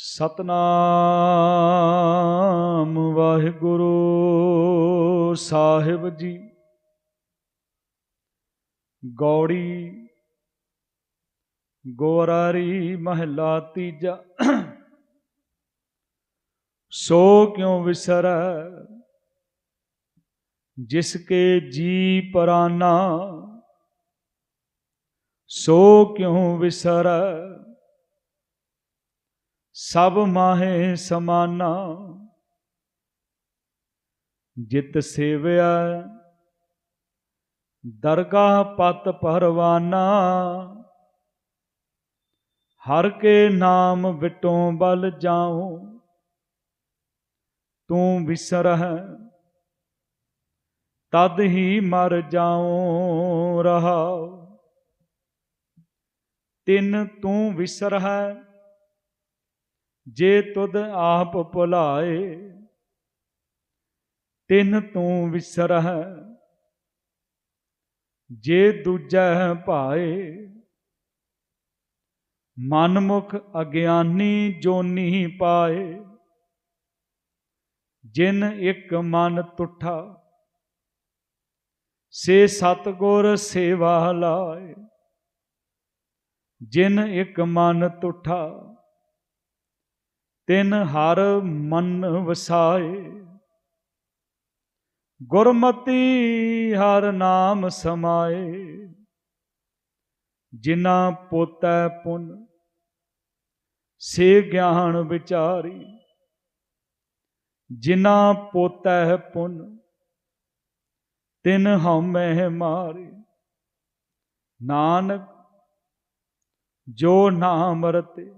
ਸਤਨਾਮ ਵਾਹਿਗੁਰੂ ਸਾਹਿਬ ਜੀ। ਗੌੜੀ ਗੋਰਾਰੀ ਮਹਲਾ ਤੀਜਾ। ਸੋ ਕਿਉ ਵਿਸਰੈ? ਜਿਸ ਕੇ ਜੀ ਪਰਾਨਾ। ਸੋ ਕਿਉ ਵਿਸਰੈ? ਸਭ ਮਾਹੇ ਸਮਾਨਾ। ਜਿਤ ਸੇਵਿਆ, ਦਰਗਾਹ ਪਤ ਪਰਵਾਨਾ। ਹਰ ਕੇ ਨਾਮ ਵਿਟੋਂ ਬਲ ਜਾਉ, ਤੂੰ ਵਿਸਰਹਿ, ਤਦ ਹੀ ਮਰ ਜਾਉ ਰਹਾਉ। ਤਿੰਨ ਤੂੰ ਵਿਸਰਹਿ ਜੇ ਤੁਧ ਆਪ ਭੁਲਾਏ, ਤਿੰਨ ਤੂੰ ਵਿਸਰਹਿ। ਜੇ ਦੂਜੈ ਭਾਏ, ਮਨਮੁਖ ਅਗਿਆਨੀ ਜੋਨੀ ਪਾਏ। ਜਿਨ ਇੱਕ ਮਨ ਤੁਠਾ, ਸੇ ਸਤਗੁਰ ਸੇਵਾ ਲਾਏ। ਜਿਨ ਇੱਕ ਮਨ ਤੁਠਾ ਤਿਨ ਹਰ ਮਨ ਵਸਾਏ। ਗੁਰਮਤੀ ਹਰ ਨਾਮ ਸਮਾਏ। ਜਿਨਾ ਪੋਤੈ ਪੁੰਨ, ਸੇ ਗਿਆਨ ਵਿਚਾਰੀ। ਜਿਨਾ ਪੋਤੈ ਪੁਨ, ਤਿਨ ਹਉਮੈ ਮਾਰੀ। ਨਾਨਕ, ਜੋ ਨਾਮ ਰਤੇ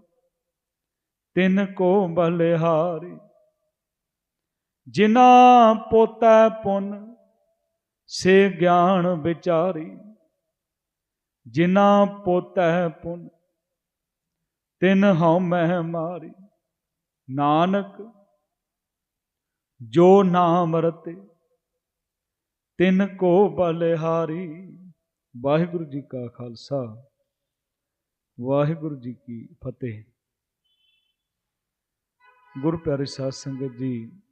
ਤਿੰਨ ਕੋ ਬਲਿਹਾਰੀ। ਜਿਨਾ ਪੋਤੈ ਪੁੰਨ, ਸੇ ਗਿਆਨ ਵਿਚਾਰੀ। ਜਿਨਾ ਪੋਤੈ ਪੁੰਨ, ਤਿਨ ਹਉ ਮਹਿ ਮਾਰੀ। ਨਾਨਕ, ਜੋ ਨਾਮ ਰਤੇ, ਤਿਨ ਕੋ ਬਲਿਹਾਰੀ। ਵਾਹਿਗੁਰੂ ਜੀ ਕਾ ਖਾਲਸਾ, ਵਾਹਿਗੁਰੂ ਜੀ ਕੀ ਫਤਿਹ। ਗੁਰ ਪਿਆਰੇ ਸਾਧ ਸੰਗਤ ਜੀ,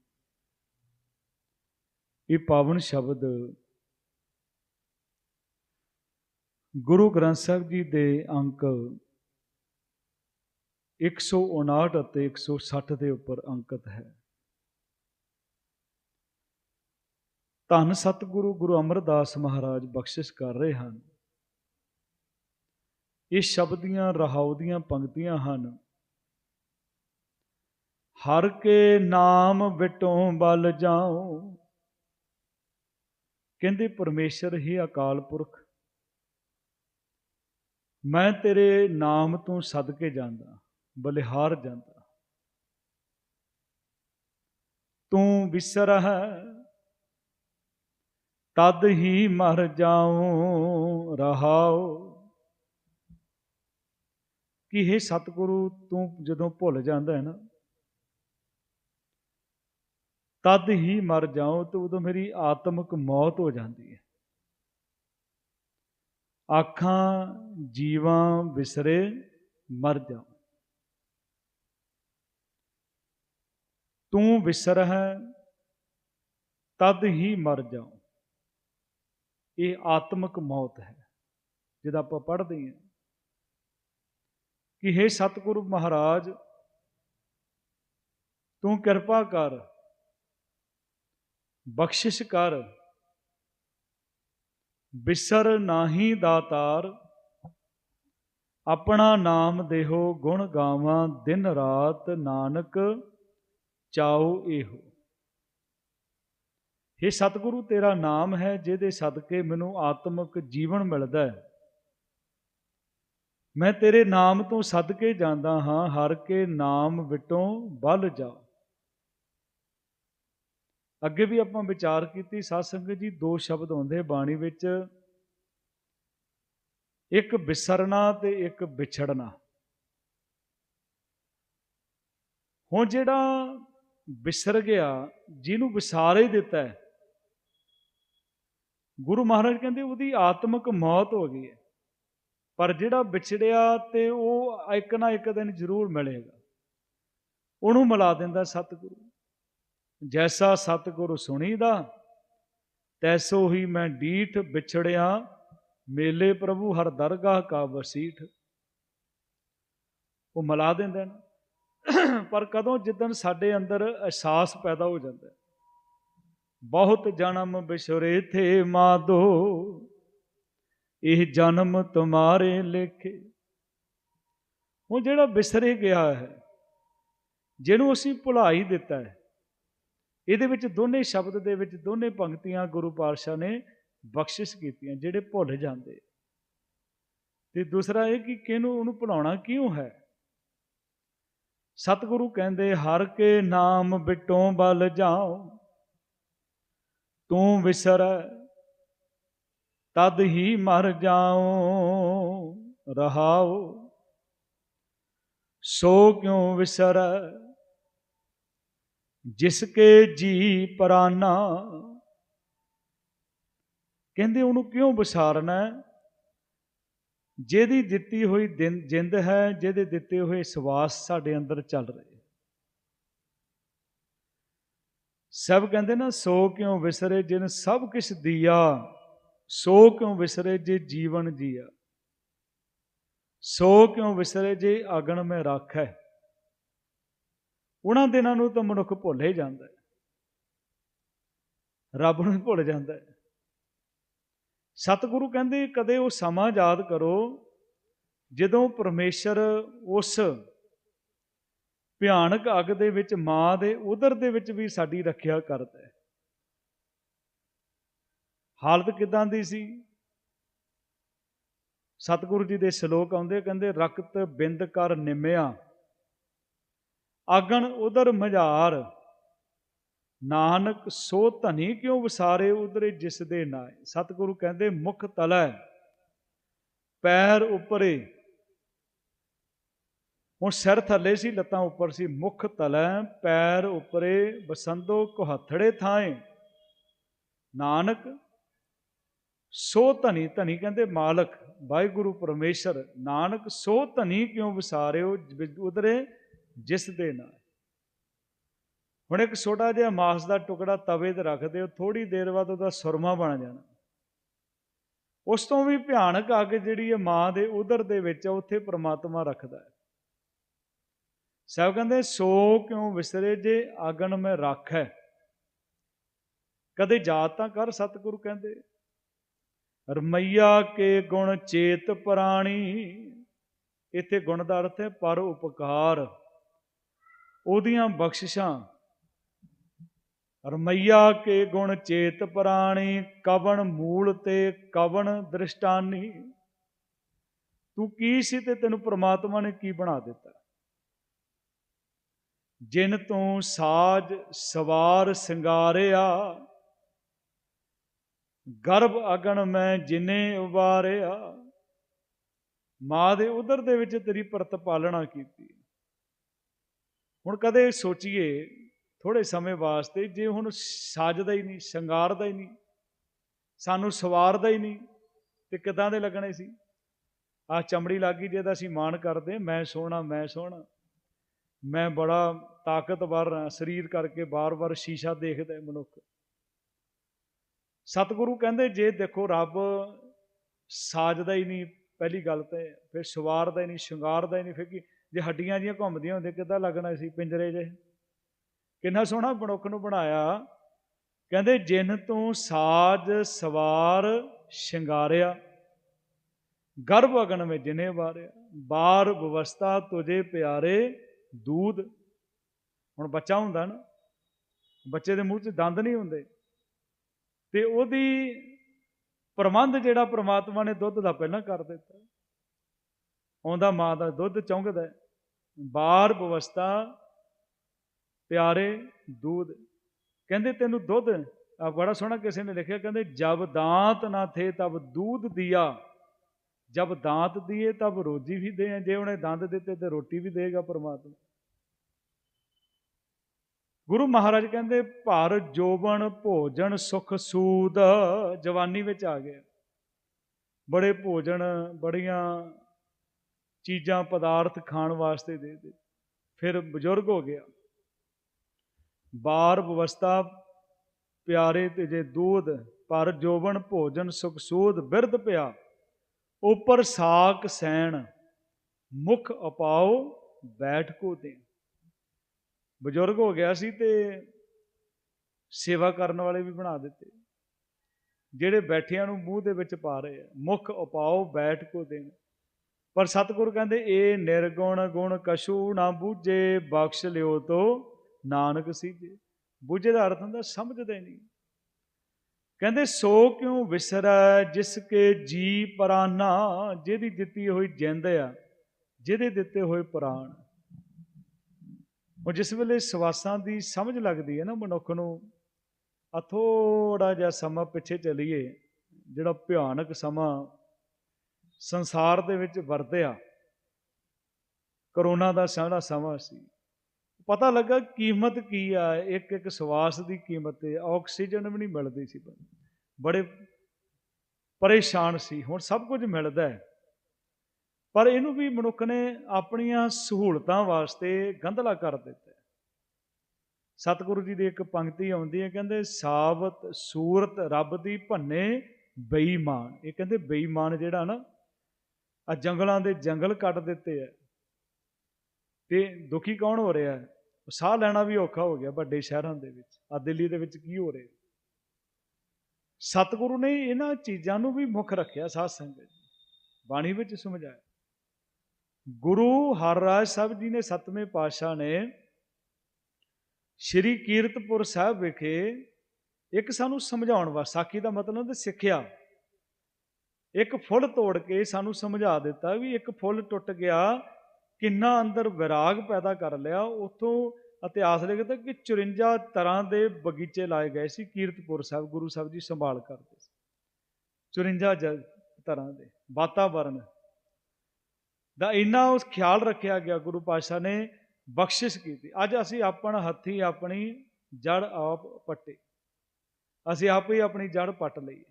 ਇਹ ਪਾਵਨ ਸ਼ਬਦ ਗੁਰੂ ਗ੍ਰੰਥ ਸਾਹਿਬ ਜੀ ਦੇ ਅੰਕ 159 ਅਤੇ 160 ਦੇ ਉੱਪਰ ਅੰਕਿਤ ਹੈ। ਧੰਨ ਸਤਿਗੁਰੂ ਗੁਰੂ ਅਮਰਦਾਸ ਮਹਾਰਾਜ ਬਖਸ਼ਿਸ਼ ਕਰ ਰਹੇ ਹਨ। ਇਹ ਸ਼ਬਦ ਦੀਆਂ ਰਹਾਉ ਦੀਆਂ ਪੰਕਤੀਆਂ ਹਨ। ਹਰ ਕੇ ਨਾਮ ਵਿਟੋਂ ਬਲ ਜਾਉ। ਕਹਿੰਦੇ ਪਰਮੇਸ਼ਰ, ਹੀ ਅਕਾਲ ਪੁਰਖ, ਮੈਂ ਤੇਰੇ ਨਾਮ ਤੋਂ ਸਦਕੇ ਜਾਂਦਾ, ਬਲਿਹਾਰ ਜਾਂਦਾ। ਤੂੰ ਵਿਸਰ ਹੈ, ਤਦ ਹੀ ਮਰ ਜਾਉ, ਰਹਾਉ। ਕਿ ਇਹ ਸਤਿਗੁਰੂ, ਤੂੰ ਜਦੋਂ ਭੁੱਲ ਜਾਂਦਾ ਹੈ ਨਾ ਤਦ ਹੀ ਮਰ ਜਾਉ ਤੇ ਉਦੋਂ ਮੇਰੀ ਆਤਮਿਕ ਮੌਤ ਹੋ ਜਾਂਦੀ ਹੈ। ਆਖਾਂ ਜੀਵਾਂ ਵਿਸਰੇ ਮਰ ਜਾਉ ਤੂੰ ਵਿਸਰ ਹੈ, ਤਦ ਹੀ ਮਰ ਜਾਉ ਇਹ ਆਤਮਿਕ ਮੌਤ ਹੈ, ਜਿਹਦਾ ਆਪਾਂ ਪੜ੍ਹਦੇ ਹਾਂ ਕਿ हे ਸਤਿਗੁਰੂ ਮਹਾਰਾਜ, ਤੂੰ ਕਿਰਪਾ ਕਰ ਬਖਸ਼ਿਸ਼ ਕਰ। ਬਿਸਰ ਨਾਹੀ ਦਾਤਾਰ ਆਪਣਾ ਨਾਮ ਦੇਹੋ, ਗੁਣ ਗਾਵਾਂ ਦਿਨ ਰਾਤ ਨਾਨਕ, ਚਾਉ ਇਹੋ। हे ਸਤਿਗੁਰੂ, ਤੇਰਾ ਨਾਮ ਹੈ ਜਿਹਦੇ ਸਦਕੇ ਮੈਨੂੰ ਆਤਮਿਕ ਜੀਵਨ ਮਿਲਦਾ ਹੈ। ਮੈਂ ਤੇਰੇ ਨਾਮ ਤੋਂ ਸਦਕੇ ਜਾਂਦਾ ਹਾਂ, ਹਰ ਕੇ ਨਾਮ ਵਿਟੋਂ ਬਲ ਜਾ ਅੱਗੇ ਵੀ ਆਪਾਂ ਵਿਚਾਰ ਕੀਤੀ ਸਾਧ ਸੰਗਤ ਜੀ, ਦੋ ਸ਼ਬਦ ਆਉਂਦੇ ਬਾਣੀ ਵਿੱਚ। ਇੱਕ ਵਿਸਰਨਾ ਤੇ ਇੱਕ ਵਿਛੜਨਾ। ਹੁਣ ਜਿਹੜਾ ਵਿਸਰ ਗਿਆ, ਜਿਹਨੂੰ ਵਿਸਾਰੇ ਦਿੱਤਾ ਹੈ, ਗੁਰੂ ਮਹਾਰਾਜ ਕਹਿੰਦੇ ਉਹਦੀ ਆਤਮਿਕ ਮੌਤ ਹੋ ਗਈ ਹੈ। ਪਰ ਜਿਹੜਾ ਵਿਛੜਿਆ ਤੇ ਉਹ ਇੱਕ ਨਾ ਇੱਕ ਦਿਨ ਜ਼ਰੂਰ ਮਿਲੇਗਾ। ਉਹਨੂੰ ਮਿਲਾ ਦਿੰਦਾ ਸਤਿਗੁਰੂ। ਜੈਸਾ ਸਤਿਗੁਰੂ ਸੁਣੀਦਾ, ਤੈਸੋ ਹੀ ਮੈਂ ਡੀਠ ਵਿਛੜਿਆ, ਮੇਲੇ ਪ੍ਰਭੂ ਹਰ ਦਰਗਾਹ ਕਾ ਵਸੀਠ। ਉਹ ਮਿਲਾ ਦਿੰਦੇ ਨੇ। ਪਰ ਕਦੋਂ ਜਿੱਦਣ ਸਾਡੇ ਅੰਦਰ ਅਹਿਸਾਸ ਪੈਦਾ ਹੋ ਜਾਂਦਾ ਬਹੁਤ ਜਨਮ ਬਿਸਰੇ ਥੇ ਮਾਦੋ ਇਹ ਜਨਮ ਤੁਮਾਰੇ ਲੇਖੇ। ਉਹ ਜਿਹੜਾ ਵਿਸਰੇ ਗਿਆ ਹੈ, ਜਿਹਨੂੰ ਅਸੀਂ ਭੁਲਾ ਹੀ ਦਿੱਤਾ ਹੈ ਇਹਦੇ ਵਿੱਚ ਦੋਨੇ ਸ਼ਬਦ ਦੇ ਵਿੱਚ ਦੋਨੇ ਪੰਕਤੀਆਂ ਗੁਰੂ ਪਾਤਸ਼ਾਹ ਨੇ ਬਖਸ਼ਿਸ਼ ਕੀਤੀਆਂ ਜਿਹੜੇ ਭੁੱਲ ਜਾਂਦੇ। ਤੇ ਦੂਸਰਾ ਇਹ ਕਿ ਕਿਹਨੂੰ, ਉਹਨੂੰ ਭੁਲਾਉਣਾ ਕਿਉਂ ਹੈ? ਸਤਿਗੁਰੂ ਕਹਿੰਦੇ, ਹਰ ਕੇ ਨਾਮ ਬਿਟੋਂ ਬਲ ਜਾਓ ਤੂੰ ਵਿਸਰ, ਤਦ ਹੀ ਮਰ ਜਾਉ, ਰਹਾਉ। ਸੋ ਕਿਉ ਵਿਸਰ ਜਿਸ ਕੇ ਜੀ ਪਰਾਨਾ। ਕਹਿੰਦੇ ਉਹਨੂੰ ਕਿਉਂ ਵਿਸਾਰਨਾ ਜਿਹਦੀ ਦਿੱਤੀ ਹੋਈ ਜਿੰਦ ਹੈ, ਜਿਹਦੇ ਦਿੱਤੇ ਹੋਏ ਸਵਾਸ ਸਾਡੇ ਅੰਦਰ ਚੱਲ ਰਹੇ ਸਭ ਕਹਿੰਦੇ ਨਾ, ਸੋ ਕਿਉਂ ਵਿਸਰੇ ਜਿਨ ਸਭ ਕੁਛ ਦੀਆ? ਸੋ ਕਿਉਂ ਵਿਸਰੇ ਜੇ ਜੀਵਨ ਜੀਆ? ਸੋ ਕਿਉਂ ਵਿਸਰੇ ਜੇ ਅਗਣ ਮੈਂ ਰੱਖੈ? ਉਹਨਾਂ ਦਿਨਾਂ ਨੂੰ ਤਾਂ ਮਨੁੱਖ ਭੁੱਲ ਹੀ ਜਾਂਦਾ ਹੈ। ਰੱਬ ਨੂੰ ਭੁੱਲ ਜਾਂਦਾ ਹੈ। ਸਤਿਗੁਰੂ ਕਹਿੰਦੇ, ਕਦੇ ਉਹ ਸਮਾਂ ਯਾਦ ਕਰੋ ਜਦੋਂ ਪਰਮੇਸ਼ਰ ਉਸ ਭਿਆਨਕ ਅੱਗ ਦੇ ਵਿੱਚ, ਮਾਂ ਦੇ ਉਦਰ ਦੇ ਵਿੱਚ ਵੀ ਸਾਡੀ ਰੱਖਿਆ ਕਰਦਾ ਹੈ। ਹਾਲਤ ਕਿਦਾਂ ਦੀ ਸੀ? ਸਤਿਗੁਰੂ ਜੀ ਦੇ ਸ਼ਲੋਕ ਆਉਂਦੇ ਕਹਿੰਦੇ, ਰਕਤ ਬਿੰਦ ਕਰ ਨਿਮਿਆ ਆਗਣ ਉਧਰ ਮਝਾਰ। ਨਾਨਕ ਸੋ ਧਨੀ ਕਿਉ ਵਿਸਾਰੇ ਉਧਰੇ ਜਿਸ ਦੇ ਨਾਏ? ਸਤਿਗੁਰੂ ਕਹਿੰਦੇ, ਮੁਖ ਤਲੈ ਪੈਰ ਉੱਪਰੇ। ਹੁਣ ਸਿਰ ਥੱਲੇ ਸੀ, ਲੱਤਾਂ ਉੱਪਰ ਸੀ। ਮੁਖ ਤਲੈ ਪੈਰ ਉੱਪਰੇ ਬਸੰਦੋ ਕੁਹਥੜੇ ਥਾਏ। ਨਾਨਕ ਸੋ ਧਨੀ ਧਨੀ ਕਹਿੰਦੇ ਮਾਲਕ, ਵਾਹਿਗੁਰੂ ਪਰਮੇਸ਼ਰ, ਨਾਨਕ ਸੋ ਧਨੀ ਕਿਉ ਵਿਸਾਰਿਓ? ਉਦਰੇ ਜਿਸ ਦੇ ਨਾਲ। ਹੁਣ ਇੱਕ ਛੋਟਾ ਜਿਹਾ ਮਾਸ ਦਾ ਟੁਕੜਾ ਤਵੇ ਤੇ ਰੱਖਦੇ ਹੋ ਥੋੜੀ ਦੇਰ ਬਾਅਦ ਉਹਦਾ ਸੁਰਮਾ ਬਣ ਜਾਣਾ। ਉਸ ਤੋਂ ਵੀ ਭਿਆਨਕ ਅੱਗ ਜਿਹੜੀ ਹੈ ਮਾਂ ਦੇ ਉਦਰ ਦੇ ਵਿੱਚ ਉੱਥੇ ਪ੍ਰਮਾਤਮਾ ਰੱਖਦਾ ਹੈ। ਸਭ ਕਹਿੰਦੇ, ਸੋ ਕਿਉਂ ਵਿਸਰੇ ਜੇ ਆਗਣ ਮੈਂ ਰੱਖ? ਹੈ ਕਦੇ ਯਾਦ ਤਾਂ ਕਰ ਸਤਿਗੁਰੂ ਕਹਿੰਦੇ, ਰਮਈਆ ਕੇ ਗੁਣ ਚੇਤ ਪ੍ਰਾਣੀ, ਇੱਥੇ ਗੁਣ ਦਾ ਅਰਥ ਹੈ ਪਰ ਉਪਕਾਰ। ਉਹਦੀਆਂ ਬਖਸ਼ਿਸ਼ਾਂ। ਰਮਈਆ ਕੇ ਗੁਣ ਚੇਤ ਪ੍ਰਾਣੀ, ਕਵਣ ਮੂਲ ਤੇ ਕਵਣ ਦ੍ਰਿਸ਼ਟਾਨੀ। ਤੂੰ ਕੀ ਸੀ ਤੇ ਤੈਨੂੰ ਪ੍ਰਮਾਤਮਾ ਨੇ ਕੀ ਬਣਾ ਦਿੱਤਾ? ਜਿਨ ਤੂੰ ਸਾਜ ਸਵਾਰ ਸਿੰਗਾਰਿਆ, ਗਰਭ ਅਗਣ ਮੈਂ ਜਿਨੇ ਉਬਾਰਿਆ ਮਾਂ ਦੇ ਉਦਰ ਦੇ ਵਿੱਚ ਤੇਰੀ ਪ੍ਰਤਪਾਲਣਾ ਕੀਤੀ। ਹੁਣ ਕਦੇ ਸੋਚੀਏ ਥੋੜੇ ਸਮੇਂ ਵਾਸਤੇ ਜੇ ਹੁਣ ਸਾਜਦਾ ਹੀ ਨਹੀਂ, ਸ਼ਿੰਗਾਰਦਾ ਹੀ ਨਹੀਂ, ਸਾਨੂੰ ਸਵਾਰਦਾ ਹੀ ਨਹੀਂ, ਤੇ ਕਿਦਾਂ ਦੇ ਲੱਗਣੇ ਸੀ? ਆ ਚਮੜੀ ਲੱਗੀ ਜਿਹਦਾ ਅਸੀਂ ਮਾਣ ਕਰਦੇ, ਮੈਂ ਸੋਹਣਾ ਮੈਂ ਸੋਹਣਾ, ਮੈਂ ਬੜਾ ਤਾਕਤਵਰ ਹਾਂ, ਸਰੀਰ ਕਰਕੇ ਬਾਰ-ਬਾਰ ਸ਼ੀਸ਼ਾ ਦੇਖਦਾ ਮਨੁੱਖ। ਸਤਿਗੁਰੂ ਕਹਿੰਦੇ, ਜੇ ਦੇਖੋ ਰੱਬ ਸਾਜਦਾ ਹੀ ਨਹੀਂ, ਪਹਿਲੀ ਗੱਲ ਤੇ ਫਿਰ ਸਵਾਰਦਾ ਹੀ ਨਹੀਂ, ਸ਼ਿੰਗਾਰਦਾ ਹੀ ਨਹੀਂ, ਫਿਰ ਕੀ ਜੇ ਹੱਡੀਆਂ ਜੀਆਂ ਘੁੰਮਦੀਆਂ ਹੁੰਦੀਆਂ, ਕਿੱਦਾਂ ਲੱਗਣਾ ਸੀ ਪਿੰਜਰੇ 'ਚ ਕਿੰਨਾ ਸੋਹਣਾ ਮਨੁੱਖ ਨੂੰ ਬਣਾਇਆ। ਕਹਿੰਦੇ, ਜਿਨ ਤੂੰ ਸਾਜ ਸਵਾਰ ਸ਼ਿੰਗਾਰਿਆ, ਗਰਭ ਅਗਨ ਵਿੱਚ ਜਿਨੇ ਵਾਰਿਆ, ਬਾਰ ਬਵਸਤਾ ਤੁਝੇ ਪਿਆਰੇ ਦੂਧ ਹੁਣ ਬੱਚਾ ਹੁੰਦਾ ਨਾ, ਬੱਚੇ ਦੇ ਮੂੰਹ 'ਚ ਦੰਦ ਨਹੀਂ ਹੁੰਦੇ। ਤੇ ਉਹਦੀ ਪ੍ਰਬੰਧ ਜਿਹੜਾ ਪ੍ਰਮਾਤਮਾ ਨੇ ਦੁੱਧ ਦਾ ਪਹਿਲਾਂ ਕਰ ਦਿੱਤਾ। ਆਉਂਦਾ ਮਾਂ ਦਾ ਦੁੱਧ ਚੌਂਕਦਾ ਬਾਰ ਬਵਸਤਾ ਪਿਆਰੇ ਦੂਧ ਕਹਿੰਦੇ, ਤੈਨੂੰ ਦੁੱਧ? ਆ ਬੜਾ ਸੋਹਣਾ ਕਿਸੇ ਨੇ ਲਿਖਿਆ। ਕਹਿੰਦੇ, ਜਬ ਦਾਂਤ ਨਾ ਥੇ ਤਬ ਦੂਧ ਦਿਆ। ਜਬ ਦਾਂਤ ਦੀਏ ਤਬ ਰੋਜੀ ਵੀ ਦੇ ਜੇ ਉਹਨੇ ਦੰਦ ਦਿੱਤੇ ਤੇ ਰੋਟੀ ਵੀ ਦੇਗਾ ਪਰਮਾਤਮਾ। ਗੁਰੂ ਮਹਾਰਾਜ ਕਹਿੰਦੇ, ਭਾਰ ਜੋਬਨ ਭੋਜਨ ਸੁਖ ਸੂਦ। ਜਵਾਨੀ ਵਿੱਚ ਆ ਗਿਆ। ਬੜੇ ਭੋਜਨ, ਬੜੀਆਂ ਚੀਜ਼ਾਂ ਪਦਾਰਥ ਖਾਣ ਵਾਸਤੇ ਦੇ ਦੇ। ਫਿਰ ਬਜ਼ੁਰਗ ਹੋ ਗਿਆ। ਬਾਰ ਬਵਸਥਾ ਪਿਆਰੇ ਤੇ ਜੇ ਦੂਧ, ਪਰ ਜੋਬਨ ਭੋਜਨ ਸੁਖ ਸੋਧ ਬਿਰਧ ਪਿਆ। ਉਪਰ ਸਾਕ ਸੈਣ, ਮੁਖ ਅਪਾਓ ਬੈਠ ਕੋ ਦੇ ਬਜ਼ੁਰਗ ਹੋ ਗਿਆ ਸੀ ਤੇ ਸੇਵਾ ਕਰਨ ਵਾਲੇ ਵੀ ਬਣਾ ਦਿੱਤੇ। ਜਿਹੜੇ ਬੈਠਿਆਂ ਨੂੰ ਮੂੰਹ ਦੇ ਵਿੱਚ ਪਾ ਰਹੇ ਆ, ਮੁਖ ਉਪਾਓ ਬੈਠ ਕੋ ਦੇਣ। ਪਰ ਸਤਿਗੁਰ ਕਹਿੰਦੇ, ਇਹ ਨਿਰਗੁਣ ਗੁਣ ਕਸ਼ੂ ਨਾ ਬੂਝੇ, ਬਖਸ਼ ਲਿਓ ਤੋ ਨਾਨਕ ਸੀਜੇ ਬੂਝੇ ਦਾ ਅਰਥ ਹੁੰਦਾ, ਸਮਝਦੇ ਨਹੀਂ। ਕਹਿੰਦੇ, ਸੋ ਕਿਉ ਵਿਸਰੈ ਜਿਸ ਕੇ ਜੀ ਪ੍ਰਾਨਾ, ਜਿਹਦੀ ਦਿੱਤੀ ਹੋਈ ਜਿੰਦ ਆ, ਜਿਹਦੇ ਦਿੱਤੇ ਹੋਏ ਪ੍ਰਾਣ? ਉਹ ਜਿਸ ਵੇਲੇ ਸਵਾਸਾਂ ਦੀ ਸਮਝ ਲੱਗਦੀ ਹੈ ਨਾ ਮਨੁੱਖ ਨੂੰ ਆ ਥੋੜਾ ਜਿਹਾ ਸਮਾਂ ਪਿੱਛੇ ਚਲੀਏ, ਜਿਹੜਾ ਭਿਆਨਕ ਸਮਾਂ ਸੰਸਾਰ ਦੇ ਵਿੱਚ ਵਰਤਿਆ ਕਰੋਨਾ ਦਾ ਸਾਰਾ ਸਮਾਂ ਸੀ। ਪਤਾ ਲੱਗਾ ਕੀਮਤ ਕੀ ਆ, ਇੱਕ ਇੱਕ ਸਵਾਸ ਦੀ ਕੀਮਤ ਹੈ ਆਕਸੀਜਨ ਵੀ ਨਹੀਂ ਮਿਲਦੀ ਸੀ। ਬੜੇ ਪਰੇਸ਼ਾਨ ਸੀ। ਹੁਣ ਸਭ ਕੁਝ ਮਿਲਦਾ ਹੈ। ਪਰ ਇਹਨੂੰ ਵੀ ਮਨੁੱਖ ਨੇ ਆਪਣੀਆਂ ਸਹੂਲਤਾਂ ਵਾਸਤੇ ਗੰਧਲਾ ਕਰ ਦਿੱਤਾ ਸਤਿਗੁਰੂ ਜੀ ਦੀ ਇੱਕ ਪੰਕਤੀ ਆਉਂਦੀ ਹੈ, ਕਹਿੰਦੇ, ਸਾਬਤ ਸੂਰਤ ਰੱਬ ਦੀ ਭੰਨੇ ਬੇਈਮਾਨ। ਇਹ ਕਹਿੰਦੇ, ਬੇਈਮਾਨ ਜਿਹੜਾ ਨਾ ਆ ਜੰਗਲਾਂ ਦੇ ਜੰਗਲ ਕੱਟ ਦਿੱਤੇ ਆ। ਤੇ ਦੁਖੀ ਕੌਣ ਹੋ ਰਿਹਾ ਹੈ? ਸਾਹ ਲੈਣਾ ਵੀ ਔਖਾ ਹੋ ਗਿਆ ਵੱਡੇ ਸ਼ਹਿਰਾਂ ਦੇ ਵਿੱਚ। ਆ ਦਿੱਲੀ ਦੇ ਵਿੱਚ ਕੀ ਹੋ ਰਿਹਾ ਸਤਿਗੁਰੂ ਨੇ ਇਹਨਾਂ ਚੀਜ਼ਾਂ ਨੂੰ ਵੀ ਮੁੱਖ ਰੱਖਿਆ ਸਾਧ ਸੰਗਤ ਬਾਣੀ ਵਿੱਚ ਸਮਝਾਇਆ। ਗੁਰੂ ਹਰਰਾਜ ਸਾਹਿਬ ਜੀ ਨੇ ਸਤਵੇਂ ਪਾਤਸ਼ਾਹ ਨੇ ਸ਼੍ਰੀ ਕੀਰਤਪੁਰ ਸਾਹਿਬ ਵਿਖੇ ਇੱਕ ਸਾਨੂੰ ਸਮਝਾਉਣ ਵਾਸਤੇ, ਸਾਖੀ ਦਾ ਮਤਲਬ ਹੈ ਸਿੱਖਿਆ। ਇੱਕ ਫੁੱਲ ਤੋੜ ਕੇ ਸਾਨੂੰ ਸਮਝਾ ਦਿੱਤਾ ਵੀ ਇੱਕ ਫੁੱਲ ਟੁੱਟ ਗਿਆ, ਕਿੰਨਾ ਅੰਦਰ ਵਿਰਾਗ ਪੈਦਾ ਕਰ ਲਿਆ, ਉਥੋਂ ਇਤਿਹਾਸ ਲਿਖਦਾ ਕਿ 54 ਤਰ੍ਹਾਂ ਦੇ ਬਗੀਚੇ ਲਾਏ ਗਏ ਸੀ, ਕੀਰਤਪੁਰ ਸਾਹਿਬ, ਗੁਰੂ ਸਾਹਿਬ ਜੀ ਸੰਭਾਲ ਕਰਦੇ ਸੀ। 54 ਤਰ੍ਹਾਂ ਦੇ ਵਾਤਾਵਰਣ ਦਾ ਇੰਨਾ ਉਸ ਖਿਆਲ ਰੱਖਿਆ ਗਿਆ, ਗੁਰੂ ਪਾਤਸ਼ਾਹ ਨੇ ਬਖਸ਼ਿਸ਼ ਕੀਤੀ। ਅੱਜ ਅਸੀਂ ਆਪਣਾ ਹੱਥੀ ਆਪਣੀ ਜੜ ਆਪ ਪੱਟੇ। ਅਸੀਂ ਆਪ ਹੀ ਆਪਣੀ ਜੜ ਪੱਟ ਲਈਏ।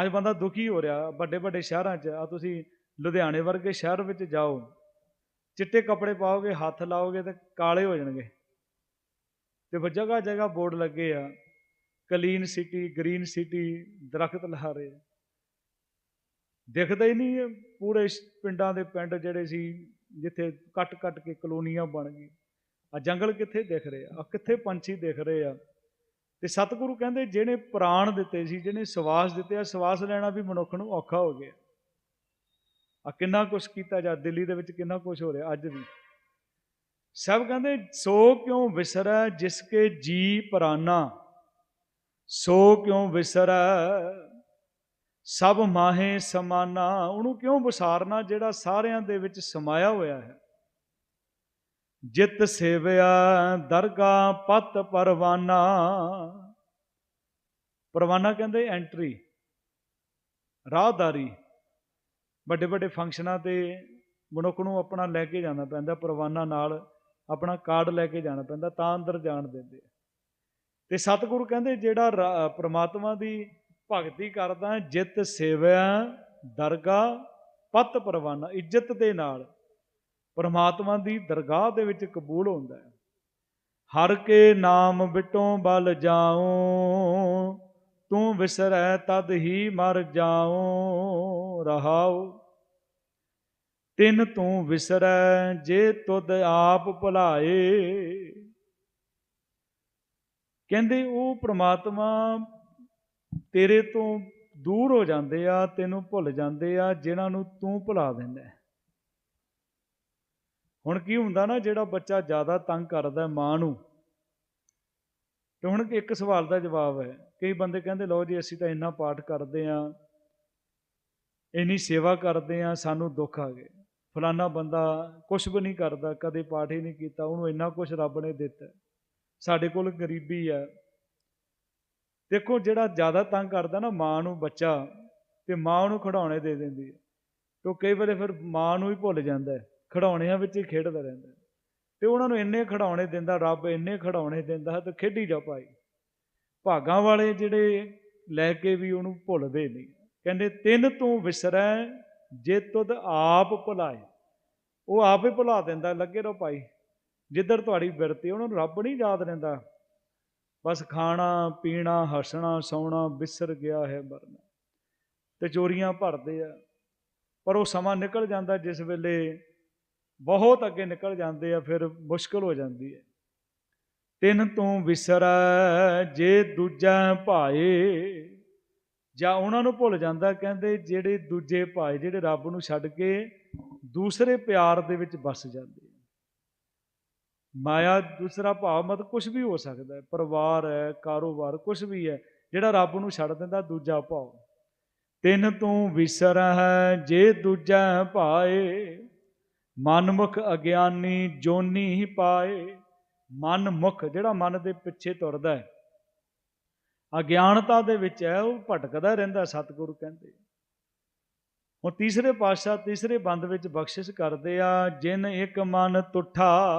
ਅੱਜ ਬੰਦਾ ਦੁਖੀ ਹੋ ਰਿਹਾ, ਵੱਡੇ ਵੱਡੇ ਸ਼ਹਿਰਾਂ 'ਚ, ਆ ਤੁਸੀਂ ਲੁਧਿਆਣੇ ਵਰਗੇ ਸ਼ਹਿਰ ਵਿੱਚ ਜਾਓ, ਚਿੱਟੇ ਕੱਪੜੇ ਪਾਓਗੇ, ਹੱਥ ਲਾਓਗੇ ਤੇ ਕਾਲੇ ਹੋ ਜਾਣਗੇ। ਤੇ ਫਿਰ ਜਗ੍ਹਾ ਜਗ੍ਹਾ ਬੋਰਡ ਲੱਗੇ ਆ, ਕਲੀਨ ਸਿਟੀ, ਗ੍ਰੀਨ ਸਿਟੀ, ਦਰਖਤ ਲਹਾ ਰਹੇ ਦਿਖਦਾ ਹੀ ਨਹੀਂ ਪੂਰੇ ਪਿੰਡਾਂ ਦੇ ਪਿੰਡ ਜਿਹੜੇ ਸੀ, ਜਿੱਥੇ ਕੱਟ ਕੱਟ ਕੇ ਕਲੋਨੀਆਂ ਬਣ ਗਈ ਆ ਜੰਗਲ ਕਿੱਥੇ ਦਿਖ ਰਹੇ ਆ? ਕਿੱਥੇ ਪੰਛੀ ਦਿਖ ਰਹੇ ਆ? ਤੇ ਸਤਿਗੁਰੂ ਕਹਿੰਦੇ ਜਿਹਨੇ ਪ੍ਰਾਣ ਦਿੱਤੇ ਸੀ, ਜਿਹਨੇ ਸਵਾਸ ਦਿੱਤੇ ਆ, ਸਵਾਸ ਲੈਣਾ ਵੀ ਮਨੁੱਖ ਨੂੰ ਔਖਾ ਹੋ ਗਿਆ। ਆ ਕਿੰਨਾ ਕੁਝ ਕੀਤਾ ਜਾ, ਦਿੱਲੀ ਦੇ ਵਿੱਚ ਕਿੰਨਾ ਕੁਝ ਹੋ ਰਿਹਾ, ਅੱਜ ਵੀ। ਸਭ ਕਹਿੰਦੇ, ਸੋ ਕਿਉਂ ਵਿਸਰੈ ਜਿਸ ਕੇ ਜੀ ਪ੍ਰਾਨਾ? ਸੋ ਕਿਉਂ ਵਿਸਰੈ? ਸਭ ਮਾਹੇ ਸਮਾਨਾ। ਉਹਨੂੰ ਕਿਉਂ ਵਿਸਾਰਨਾ ਜਿਹੜਾ ਸਾਰਿਆਂ ਦੇ ਵਿੱਚ ਸਮਾਇਆ ਹੋਇਆ ਹੈ? ਜਿਤ ਸੇਵਿਆ ਦਰਗਾ ਪਤ ਪਰਵਾਨਾ। ਪਰਵਾਨਾ ਕਹਿੰਦੇ ਐਂਟਰੀ ਰਾਹਦਾਰੀ। ਵੱਡੇ ਵੱਡੇ ਫੰਕਸ਼ਨਾਂ ਤੇ ਮਨੁੱਖ ਨੂੰ ਆਪਣਾ ਲੈ ਕੇ ਜਾਣਾ ਪੈਂਦਾ, ਪਰਵਾਨਾ ਨਾਲ ਆਪਣਾ ਕਾਰਡ ਲੈ ਕੇ ਜਾਣਾ ਪੈਂਦਾ, ਤਾਂ ਅੰਦਰ ਜਾਣ ਦਿੰਦੇ ਤੇ ਸਤਿਗੁਰੂ ਕਹਿੰਦੇ ਜਿਹੜਾ ਪ੍ਰਮਾਤਮਾ ਦੀ ਭਗਤੀ ਕਰਦਾ, ਜਿਤ ਸੇਵਿਆ ਦਰਗਾ ਪਤ ਪਰਵਾਨਾ, ਇੱਜ਼ਤ ਦੇ ਨਾਲ। ਪਰਮਾਤਮਾ ਦੀ ਦਰਗਾਹ ਦੇ ਵਿੱਚ ਕਬੂਲ ਹੁੰਦਾ ਹੈ। ਹਰ ਕੇ ਨਾਮ ਬਿਟੋਂ ਬਲ ਜਾਉ, ਤੂੰ ਵਿਸਰੈ ਤਦ ਹੀ ਮਰ ਜਾਉ, ਰਹਾਉ। ਤਿੰਨ ਤੂੰ ਵਿਸਰੈ ਜੇ ਤੁਧ ਆਪ ਭੁਲਾਏ। ਕਹਿੰਦੇ, ਉਹ ਪ੍ਰਮਾਤਮਾ ਤੇਰੇ ਤੋਂ ਦੂਰ ਹੋ ਜਾਂਦੇ ਆ, ਤੈਨੂੰ ਭੁੱਲ ਜਾਂਦੇ ਆ, ਜਿਨ੍ਹਾਂ ਨੂੰ ਤੂੰ ਭੁਲਾ ਦਿੰਦਾ ਹੁਣ ਕੀ ਹੁੰਦਾ ਨਾ, ਜਿਹੜਾ ਬੱਚਾ ਜ਼ਿਆਦਾ ਤੰਗ ਕਰਦਾ ਮਾਂ ਨੂੰ, ਤੇ ਹੁਣ ਇੱਕ ਸਵਾਲ ਦਾ ਜਵਾਬ ਹੈ, ਕਈ ਬੰਦੇ ਕਹਿੰਦੇ, ਲਓ ਜੀ, ਅਸੀਂ ਤਾਂ ਇੰਨਾ ਪਾਠ ਕਰਦੇ ਆ ਇੰਨੀ ਸੇਵਾ ਕਰਦੇ ਆ ਸਾਨੂੰ ਦੁੱਖ ਆ ਗਏ। ਫਲਾਨਾ ਬੰਦਾ ਕੁਝ ਵੀ ਨਹੀਂ ਕਰਦਾ, ਕਦੇ ਪਾਠ ਹੀ ਨਹੀਂ ਕੀਤਾ, ਉਹਨੂੰ ਇੰਨਾ ਕੁਝ ਰੱਬ ਨੇ ਦਿੱਤਾ। ਸਾਡੇ ਕੋਲ ਗਰੀਬੀ ਆ। ਦੇਖੋ, ਜਿਹੜਾ ਜ਼ਿਆਦਾ ਤੰਗ ਕਰਦਾ ਨਾ ਮਾਂ ਨੂੰ ਬੱਚਾ, ਤੇ ਮਾਂ ਉਹਨੂੰ ਖਿਡੌਣੇ ਦੇ ਦਿੰਦੀ ਹੈ, ਤੇ ਕਈ ਵਾਰ ਫਿਰ ਮਾਂ ਨੂੰ ਹੀ ਭੁੱਲ ਜਾਂਦਾ ਹੈ। ਖਿਡੌਣਿਆਂ ਵਿੱਚ ਹੀ ਖੇਡਦਾ ਰਹਿੰਦਾ। ਤੇ ਉਹਨਾਂ ਨੂੰ ਇੰਨੇ ਖਿਡੌਣੇ ਦਿੰਦਾ ਰੱਬ, ਇੰਨੇ ਖਿਡੌਣੇ ਦਿੰਦਾ ਤਾਂ ਖੇਡੀ ਜਾ ਪਾਈ ਭਾਗਾਂ ਵਾਲੇ ਜਿਹੜੇ ਲੈ ਕੇ ਵੀ ਉਹਨੂੰ ਭੁੱਲਦੇ ਨਹੀਂ। ਕਹਿੰਦੇ, ਤਿੰਨ ਤੂੰ ਵਿਸਰੈ, ਜੇ ਤੁਧ ਆਪ ਭੁਲਾਏ। ਉਹ ਆਪ ਹੀ ਭੁਲਾ ਦਿੰਦਾ, ਲੱਗੇ ਰੋ ਭਾਈ। ਜਿੱਧਰ ਤੁਹਾਡੀ ਬਿਰਤੀ, ਉਹਨਾਂ ਨੂੰ ਰੱਬ ਨਹੀਂ ਯਾਦ ਰਹਿੰਦਾ। ਬਸ ਖਾਣਾ, ਪੀਣਾ, ਹੱਸਣਾ, ਸੌਣਾ, ਵਿਸਰ ਗਿਆ ਹੈ ਮਰਨਾ। ਤੇ ਚੋਰੀਆਂ ਭਰਦੇ ਆ। ਪਰ ਉਹ ਸਮਾਂ ਨਿਕਲ ਜਾਂਦਾ ਜਿਸ ਵੇਲੇ ਬਹੁਤ ਅੱਗੇ ਨਿਕਲ ਜਾਂਦੇ ਆ, ਫਿਰ ਮੁਸ਼ਕਲ ਹੋ ਜਾਂਦੀ ਹੈ। ਤਿੰਨ ਤੂੰ ਵਿਸਰੈ, ਜੇ ਦੂਜਾ ਭਾਏ। ਜਾਂ ਉਹਨਾਂ ਨੂੰ ਭੁੱਲ ਜਾਂਦਾ, ਕਹਿੰਦੇ ਜਿਹੜੇ ਦੂਜੇ ਭਾਏ, ਜਿਹੜੇ ਰੱਬ ਨੂੰ ਛੱਡ ਕੇ ਦੂਸਰੇ ਪਿਆਰ ਦੇ ਵਿੱਚ ਵਸ ਜਾਂਦੇ ਮਾਇਆ, ਦੂਸਰਾ ਭਾਵ ਮਤ ਕੁਝ ਵੀ ਹੋ ਸਕਦਾ ਹੈ। ਪਰਿਵਾਰ ਹੈ, ਕਾਰੋਬਾਰ ਕੁਝ ਵੀ ਹੈ, ਜਿਹੜਾ ਰੱਬ ਨੂੰ ਛੱਡ ਦਿੰਦਾ, ਦੂਜਾ ਭਾਵ। ਤਿੰਨ ਤੂੰ ਵਿਸਰਹਿ ਜੇ ਦੂਜਾ ਭਾਏ। ਮਨਮੁਖ ਅਗਿਆਨੀ ਜੋਨੀ ਹੀ ਪਾਏ। ਮਨਮੁਖ, ਜਿਹੜਾ ਮਨ ਦੇ ਪਿੱਛੇ ਤੁਰਦਾ ਹੈ। ਅਗਿਆਨਤਾ ਦੇ ਵਿੱਚ ਹੈ, ਉਹ ਭਟਕਦਾ ਰਹਿੰਦਾ ਸਤਿਗੁਰੂ ਕਹਿੰਦੇ। ਹੁਣ ਤੀਸਰੇ ਪਾਤਸ਼ਾਹ ਤੀਸਰੇ ਬੰਦ ਵਿੱਚ ਬਖਸ਼ਿਸ਼ ਕਰਦੇ ਆ, ਜਿਨ ਇੱਕ ਮਨ ਤੁਠਾ,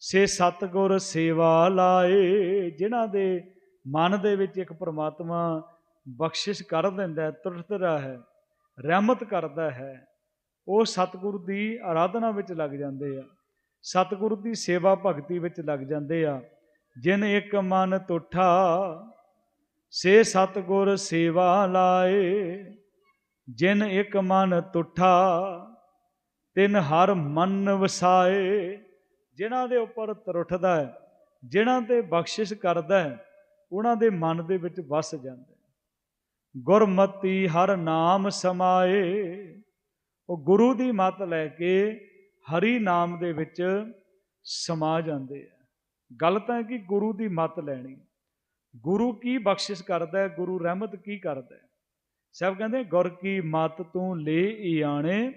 ਸੇ ਸਤਿਗੁਰ ਸੇਵਾ ਲਾਏ। ਜਿਨ੍ਹਾਂ ਦੇ ਮਨ ਦੇ ਵਿੱਚ ਇੱਕ ਪ੍ਰਮਾਤਮਾ ਬਖਸ਼ਿਸ਼ ਕਰ ਦਿੰਦਾ ਹੈ ਤੁਰਤਰਾ ਹੈ, ਰਹਿਮਤ ਕਰਦਾ ਹੈ। ਉਹ ਸਤਿਗੁਰ ਦੀ ਆਰਾਧਨਾ ਵਿੱਚ ਲੱਗ ਜਾਂਦੇ ਆ। ਸਤਿਗੁਰ ਦੀ ਸੇਵਾ ਭਗਤੀ ਵਿੱਚ ਲੱਗ ਜਾਂਦੇ ਆ। ਜਿਨ ਇੱਕ ਮਨ ਤੁਠਾ, ਸੇ ਸਤਿਗੁਰ ਸੇਵਾ ਲਾਏ। ਜਿਨ ਇੱਕ ਮਨ ਤੁਠਾ, ਤਿਨ ਹਰ ਮਨ ਵਸਾਏ। ਜਿਨ੍ਹਾਂ ਦੇ ਉੱਪਰ ਤਰੁੱਠਦਾ ਹੈ, ਜਿਨ੍ਹਾਂ ਤੇ ਬਖਸ਼ਿਸ਼ ਕਰਦਾ ਹੈ ਉਹਨਾਂ ਦੇ ਮਨ ਦੇ ਵਿੱਚ ਵਸ ਜਾਂਦਾ ਗੁਰਮਤੀ ਹਰ ਨਾਮ ਸਮਾਏ। ਉਹ ਗੁਰੂ ਦੀ ਮੱਤ ਲੈ ਕੇ ਹਰੀ ਨਾਮ ਦੇ ਵਿੱਚ ਸਮਾ ਜਾਂਦੇ ਆ। ਗੱਲ ਤਾਂ ਹੈ ਕਿ ਗੁਰੂ ਦੀ ਮਤ ਲੈਣੀ। ਗੁਰੂ ਕੀ ਬਖਸ਼ਿਸ਼ ਕਰਦਾ ਹੈ? ਗੁਰੂ ਰਹਿਮਤ ਕੀ ਕਰਦਾ ਹੈ? ਸਭ ਕਹਿੰਦੇ, ਗੁਰ ਕੀ ਮਤ ਤੂੰ ਲੈ ਈਆਣੇ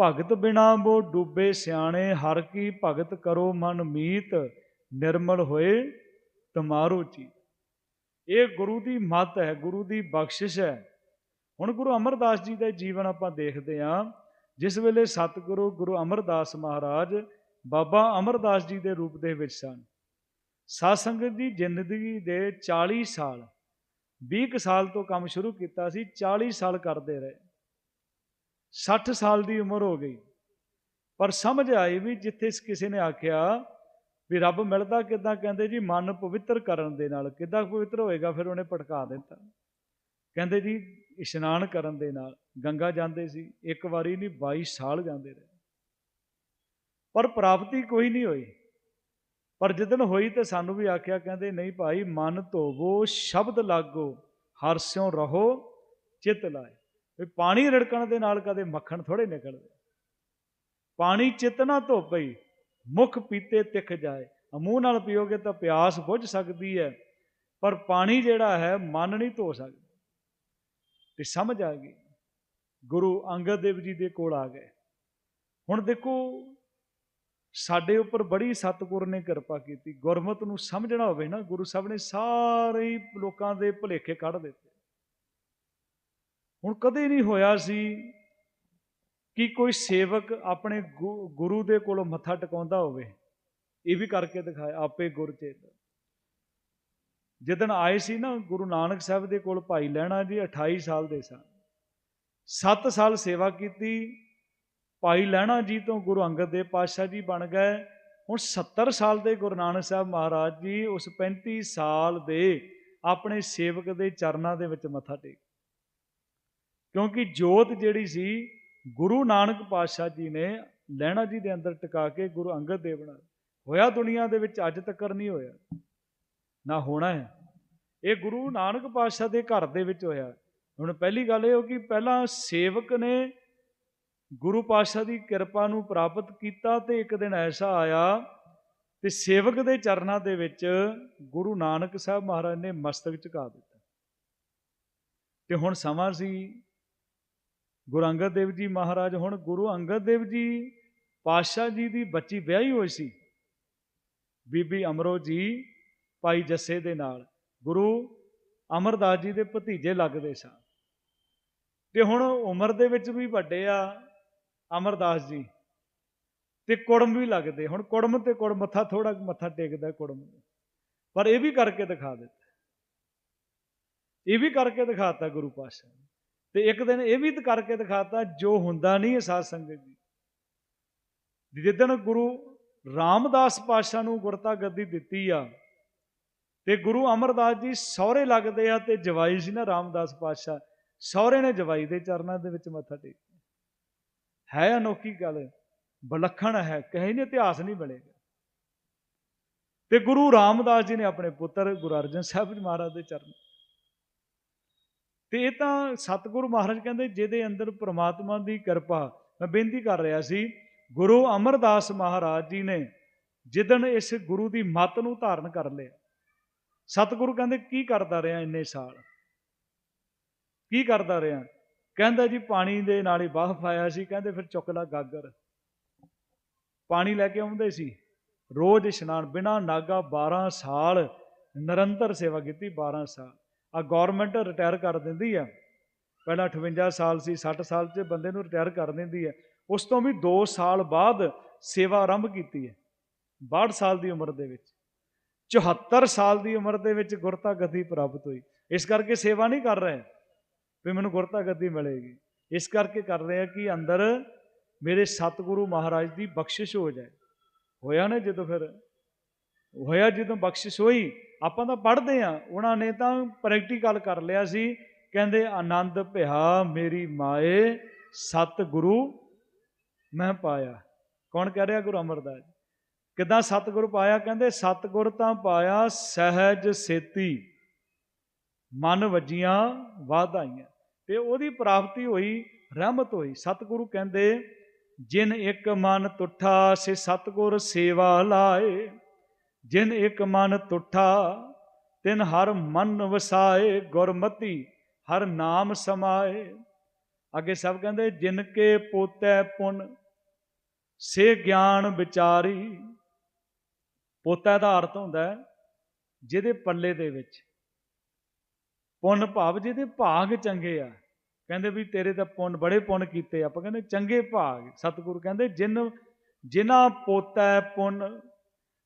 ਭਗਤ ਬਿਨਾ ਬੋ ਡੁੱਬੇ ਸਿਆਣੇ, ਹਰ ਕੀ ਭਗਤ ਕਰੋ ਮਨ ਮੀਤ, ਨਿਰਮਲ ਹੋਏ ਤਮਾਰੋ ਚੀ ਇਹ ਗੁਰੂ ਦੀ ਮਤ ਹੈ, ਗੁਰੂ ਦੀ ਬਖਸ਼ਿਸ਼ ਹੈ। ਹੁਣ ਗੁਰੂ ਅਮਰਦਾਸ ਜੀ ਦਾ ਜੀਵਨ ਆਪਾਂ ਦੇਖਦੇ ਹਾਂ, ਜਿਸ ਵੇਲੇ ਸਤਿਗੁਰੂ ਗੁਰੂ ਅਮਰਦਾਸ ਮਹਾਰਾਜ ਬਾਬਾ ਅਮਰਦਾਸ ਜੀ ਦੇ ਰੂਪ ਦੇ ਵਿੱਚ ਸਨ। ਸਾਧ ਸੰਗਤ ਦੀ ਜ਼ਿੰਦਗੀ ਦੇ 40 ਸਾਲ 20 ਸਾਲ ਤੋਂ ਕੰਮ ਸ਼ੁਰੂ ਕੀਤਾ ਸੀ 40 ਸਾਲ ਕਰਦੇ ਰਹੇ। 60 ਸਾਲ ਦੀ ਉਮਰ ਹੋ ਗਈ। ਪਰ ਸਮਝ ਆਈ ਵੀ ਜਿੱਥੇ ਕਿਸੇ ਨੇ ਆਖਿਆ ਵੀ ਰੱਬ ਮਿਲਦਾ ਕਿਦਾਂ, ਕਹਿੰਦੇ ਜੀ ਮਨ ਪਵਿੱਤਰ ਕਰਨ ਦੇ ਨਾਲ, ਕਿਦਾਂ ਪਵਿੱਤਰ ਹੋਏਗਾ, ਫਿਰ ਉਹਨੇ ਭਟਕਾ ਦਿੱਤਾ। ਕਹਿੰਦੇ ਜੀ ਇਸ਼ਨਾਨ ਕਰਨ ਦੇ ਨਾਲ ਗੰਗਾ ਜਾਂਦੇ ਸੀ, ਇੱਕ ਵਾਰੀ ਨਹੀਂ 22 ਸਾਲ ਜਾਂਦੇ ਰਹੇ। ਪਰ ਪ੍ਰਾਪਤੀ ਕੋਈ ਨਹੀਂ ਹੋਈ। ਪਰ ਜਿੱਦਣ ਹੋਈ ਤੇ ਸਾਨੂੰ ਵੀ ਆਖਿਆ, ਕਹਿੰਦੇ, ਨਹੀਂ ਭਾਈ, ਮਨ ਧੋਵੋ, ਸ਼ਬਦ ਲਾਗੋ ਹਰਸਿਓ ਰਹੋ, ਚਿਤ ਲਾਏ। ਵੀ ਪਾਣੀ ਰੜਕਣ ਦੇ ਨਾਲ ਕਦੇ ਮੱਖਣ ਥੋੜੇ ਨਿਕਲਦੇ। ਪਾਣੀ ਚਿਤ ਨਾ ਧੋਪਈ ਮੁਖ ਪੀਤੇ ਤਿਖ ਜਾਏ। ਮੂੰਹ ਨਾਲ ਪੀਓਗੇ ਤਾਂ ਪਿਆਸ ਬੁੱਝ ਸਕਦੀ ਹੈ, ਪਰ ਪਾਣੀ ਜਿਹੜਾ ਹੈ, ਮਨ ਨਹੀਂ ਧੋ ਸਕਦਾ। ਤੇ ਸਮਝ ਆ ਗਈ। ਗੁਰੂ ਅੰਗਦ ਦੇਵ ਜੀ ਦੇ ਕੋਲ ਆ ਗਏ। ਹੁਣ ਦੇਖੋ, ਸਾਡੇ ਉੱਪਰ ਬੜੀ ਸਤਿਗੁਰ ਨੇ ਕਿਰਪਾ ਕੀਤੀ। ਗੁਰਮਤ ਨੂੰ ਸਮਝਣਾ ਹੋਵੇ ਨਾ, ਗੁਰੂ ਸਾਹਿਬ ਨੇ ਸਾਰੇ ਹੀ ਲੋਕਾਂ ਦੇ ਭੁਲੇਖੇ ਕੱਢ ਦਿੱਤੇ। ਹੁਣ ਕਦੇ ਨਹੀਂ ਹੋਇਆ ਸੀ ਕਿ ਕੋਈ ਸੇਵਕ ਆਪਣੇ ਗੁਰੂ ਦੇ ਕੋਲੋਂ ਮੱਥਾ ਟਿਕਾਉਂਦਾ ਹੋਵੇ। ਇਹ ਵੀ ਕਰਕੇ ਦਿਖਾਇਆ, ਆਪੇ ਗੁਰਚੇਤ ਜਦੋਂ ਆਏ ਸੀ ਨਾ ਗੁਰੂ ਨਾਨਕ ਸਾਹਿਬ ਦੇ ਕੋਲ ਭਾਈ ਲੈਣਾ ਜੀ 28 ਸਾਲ ਦੇ ਸਨ 7 ਸਾਲ ਸੇਵਾ ਕੀਤੀ। ਭਾਈ ਲੈਣਾ ਜੀ ਤੋਂ ਗੁਰੂ ਅੰਗਦ ਦੇਵ ਪਾਤਸ਼ਾਹ ਜੀ ਬਣ ਗਏ। ਹੁਣ 70 ਸਾਲ ਦੇ ਗੁਰੂ ਨਾਨਕ ਸਾਹਿਬ ਮਹਾਰਾਜ ਜੀ ਉਸ 35 ਸਾਲ ਦੇ ਆਪਣੇ ਸੇਵਕ ਦੇ ਚਰਨਾਂ ਦੇ ਵਿੱਚ ਮੱਥਾ ਟੇਕ। ਕਿਉਂਕਿ ਜੋਤ ਜਿਹੜੀ ਸੀ, ਗੁਰੂ ਨਾਨਕ ਪਾਤਸ਼ਾਹ ਜੀ ਨੇ ਲੈਣਾ ਜੀ ਦੇ ਅੰਦਰ ਟਿਕਾ ਕੇ ਗੁਰੂ ਅੰਗਦ ਦੇਵ ਨਾਲ ਹੋਇਆ ਦੁਨੀਆ ਦੇ ਵਿੱਚ ਅੱਜ ਤੱਕ ਨਹੀਂ ਹੋਇਆ। ਨਾ ਹੋਣਾ ਹੈ। ਇਹ ਗੁਰੂ ਨਾਨਕ ਪਾਤਸ਼ਾਹ ਦੇ ਘਰ ਦੇ ਵਿੱਚ ਹੋਇਆ। ਹੁਣ ਪਹਿਲੀ ਗੱਲ ਇਹ ਹੋ ਕਿ ਪਹਿਲਾਂ ਸੇਵਕ ਨੇ ਗੁਰੂ ਪਾਤਸ਼ਾਹ ਦੀ ਕਿਰਪਾ ਨੂੰ ਪ੍ਰਾਪਤ ਕੀਤਾ ਤੇ ਇੱਕ ਦਿਨ ਐਸਾ ਆਇਆ ਤੇ ਸੇਵਕ ਦੇ ਚਰਨਾਂ ਦੇ ਵਿੱਚ ਗੁਰੂ ਨਾਨਕ ਸਾਹਿਬ ਮਹਾਰਾਜ ਨੇ ਮਸਤਕ ਝੁਕਾ ਦਿੱਤਾ। ਤੇ ਹੁਣ ਸਮਾਂ ਸੀ ਗੁਰੂ ਅੰਗਦ ਦੇਵ ਜੀ ਮਹਾਰਾਜ, ਹੁਣ ਗੁਰੂ ਅੰਗਦ ਦੇਵ ਜੀ ਪਾਤਸ਼ਾਹ ਜੀ ਦੀ ਬੱਚੀ ਵਿਆਹੀ ਹੋਈ ਸੀ। ਬੀਬੀ ਅਮਰੋ ਜੀ ਭਾਈ ਜੱਸੇ ਦੇ ਨਾਲ, ਗੁਰੂ ਅਮਰਦਾਸ ਜੀ ਦੇ ਭਤੀਜੇ ਲੱਗਦੇ ਸਨ ਤੇ ਹੁਣ ਉਮਰ ਦੇ ਵਿੱਚ ਵੀ ਵੱਡੇ ਆ ਅਮਰਦਾਸ ਜੀ, ਤੇ ਕੁੜਮ ਵੀ ਲੱਗਦੇ। ਹੁਣ ਕੁੜਮ ਤੇ ਕੁੜ ਮੱਥਾ ਥੋੜਾ ਮੱਥਾ ਟੇਕਦਾ ਕੁੜਮ ਪਰ ਇਹ ਵੀ ਕਰਕੇ ਦਿਖਾ ਦਿੱਤਾ। ਇਹ ਵੀ ਕਰਕੇ ਦਿਖਾਤਾ ਗੁਰੂ ਪਾਤਸ਼ਾਹ ਤੇ ਇੱਕ ਦਿਨ ਇਹ ਵੀ ਕਰਕੇ ਦਿਖਾਤਾ, ਜੋ ਹੁੰਦਾ ਨਹੀਂ ਹੈ ਸਾਧ ਸੰਗਤ ਜੀ। ਜਿੱਦਣ ਗੁਰੂ ਰਾਮਦਾਸ ਪਾਸ਼ਾ ਨੂੰ ਗੁਰਤਾ ਗੱਦੀ ਦਿੱਤੀ ਆ ਤੇ ਗੁਰੂ ਅਮਰਦਾਸ ਜੀ ਸਹੁਰੇ ਲੱਗਦੇ ਆ ਤੇ ਜਵਾਈ ਸੀ ਨਾ ਰਾਮਦਾਸ ਪਾਤਸ਼ਾਹ। ਸਹੁਰੇ ਨੇ ਜਵਾਈ ਦੇ ਚਰਨਾਂ ਦੇ ਵਿੱਚ ਮੱਥਾ ਟੇਕਿਆ। ਹੈ ਅਨੋਖੀ ਗੱਲ ਬਲਖਣ ਹੈ, ਕਹੇ ਨੇ ਇਤਿਹਾਸ ਨਹੀਂ ਬਣੇਗਾ। ਤੇ ਗੁਰੂ ਰਾਮਦਾਸ ਜੀ ਨੇ ਆਪਣੇ ਪੁੱਤਰ ਗੁਰੂ ਅਰਜਨ ਸਾਹਿਬ ਜੀ ਮਹਾਰਾਜ ਦੇ ਚਰਨ ਤੇ ਇਹ ਤਾਂ ਸਤਿਗੁਰੂ ਮਹਾਰਾਜ ਕਹਿੰਦੇ, ਜਿਹਦੇ ਅੰਦਰ ਪ੍ਰਮਾਤਮਾ ਦੀ ਕਿਰਪਾ, ਮੈਂ ਬੇਨਤੀ ਕਰ ਰਿਹਾ ਸੀ, ਗੁਰੂ ਅਮਰਦਾਸ ਮਹਾਰਾਜ ਜੀ ਨੇ ਜਿੱਦਣ ਇਸ ਗੁਰੂ ਦੀ ਮੱਤ ਨੂੰ ਧਾਰਨ ਕਰ ਲਿਆ ਸਤਿਗੁਰੂ ਕਹਿੰਦੇ, ਕੀ ਕਰਦਾ ਰਿਹਾ ਇੰਨੇ ਸਾਲ? ਕੀ ਕਰਦਾ ਰਿਹਾ? ਕਹਿੰਦਾ ਜੀ ਪਾਣੀ ਦੇ ਨਾਲ ਹੀ ਬਾਹ ਪਾਇਆ ਸੀ, ਕਹਿੰਦੇ ਫਿਰ ਚੁੱਕ ਲਾ ਗਾਗਰ। ਪਾਣੀ ਲੈ ਕੇ ਆਉਂਦੇ ਸੀ। ਰੋਜ਼ ਇਸ਼ਨਾਨ, ਬਿਨਾ ਨਾਗਾ 12 ਸਾਲ ਨਿਰੰਤਰ ਸੇਵਾ ਕੀਤੀ 12 ਸਾਲ। ਆ ਗਵਰਨਮੈਂਟ ਰਿਟਾਇਰ ਕਰ ਦਿੰਦੀ ਆ। ਪਹਿਲਾਂ 58 ਸਾਲ ਸੀ 60 ਸਾਲ 'ਚ ਬੰਦੇ ਨੂੰ ਰਿਟਾਇਰ ਕਰ ਦਿੰਦੀ ਹੈ ਉਸ ਤੋਂ ਵੀ 2 ਸਾਲ ਬਾਅਦ ਸੇਵਾ ਆਰੰਭ ਕੀਤੀ ਹੈ 62 ਸਾਲ ਦੀ ਉਮਰ ਦੇ ਵਿੱਚ। 74 ਸਾਲ ਦੀ ਉਮਰ ਦੇ ਵਿੱਚ ਗੁਰਤਾ ਗੱਦੀ ਪ੍ਰਾਪਤ ਹੋਈ। ਇਸ ਕਰਕੇ ਸੇਵਾ ਨਹੀਂ ਕਰ ਰਹੇ ਵੀ ਮੈਨੂੰ ਗੁਰਤਾ ਗੱਦੀ ਮਿਲੇਗੀ। ਇਸ ਕਰਕੇ ਕਰ ਰਹੇ ਆ ਕਿ ਅੰਦਰ ਮੇਰੇ ਸਤਿਗੁਰੂ ਮਹਾਰਾਜ ਦੀ ਬਖਸ਼ਿਸ਼ ਹੋ ਜਾਏ। ਹੋਇਆ ਨਾ ਜਦੋਂ ਫਿਰ? ਹੋਇਆ ਜਦੋਂ ਬਖਸ਼ਿਸ਼ ਹੋਈ, ਆਪਾਂ ਤਾਂ ਪੜ੍ਹਦੇ ਆ। ਉਹਨਾਂ ਨੇ ਤਾਂ ਪ੍ਰੈਕਟੀਕਲ ਕਰ ਲਿਆ ਸੀ। ਕਹਿੰਦੇ, ਆਨੰਦ ਭਿਆ ਮੇਰੀ ਮਾਏ, ਸਤਿਗੁਰੂ ਮੈਂ ਪਾਇਆ। ਕੌਣ ਕਹਿ ਰਿਹਾ? ਗੁਰੂ ਅਮਰਦਾਸ ਜੀ। ਕਿਦਾਂ ਸਤਿਗੁਰ ਪਾਇਆ? ਕਹਿੰਦੇ, ਸਤਿਗੁਰ ਤਾਂ ਪਾਇਆ ਸਹਿਜ ਸੇਤੀ, ਮਨ ਵਜੀਆਂ ਵਾਧਾਈਆਂ। ਤੇ ਉਹਦੀ ਪ੍ਰਾਪਤੀ ਹੋਈ, ਰਹਿਮਤ ਹੋਈ। ਸਤਿਗੁਰੂ ਕਹਿੰਦੇ, ਜਿਨ ਇੱਕ ਮਨ ਤੁਠਾ, ਸੇ ਸਤਿਗੁਰ ਸੇਵਾ ਲਾਏ। ਜਿਨ ਇੱਕ ਮਨ ਤੁਠਾ, ਤਿਨ ਹਰ ਮਨ ਵਸਾਏ। ਗੁਰਮਤੀ ਹਰ ਨਾਮ ਸਮਾਏ। ਅੱਗੇ ਸਭ ਕਹਿੰਦੇ, ਜਿਨ ਕੇ ਪੋਤੈ ਪੁਨ, ਸੇ ਗਿਆਨ ਵਿਚਾਰੀ ਪੋਤਾ ਦਾ ਅਰਥ ਹੁੰਦਾ ਜਿਹਦੇ ਪੱਲੇ ਦੇ ਵਿੱਚ। ਪੁੰਨ ਭਾਵ ਜਿਹਦੇ ਭਾਗ ਚੰਗੇ ਆ। ਕਹਿੰਦੇ ਵੀ ਤੇਰੇ ਤਾਂ ਪੁੰਨ ਬੜੇ ਪੁੰਨ ਕੀਤੇ ਆਪਾਂ ਕਹਿੰਦੇ ਚੰਗੇ ਭਾਗ। ਸਤਿਗੁਰੂ ਕਹਿੰਦੇ ਜਿਨ, ਜਿਨ੍ਹਾਂ ਪੋਤਾ ਪੁੰਨ,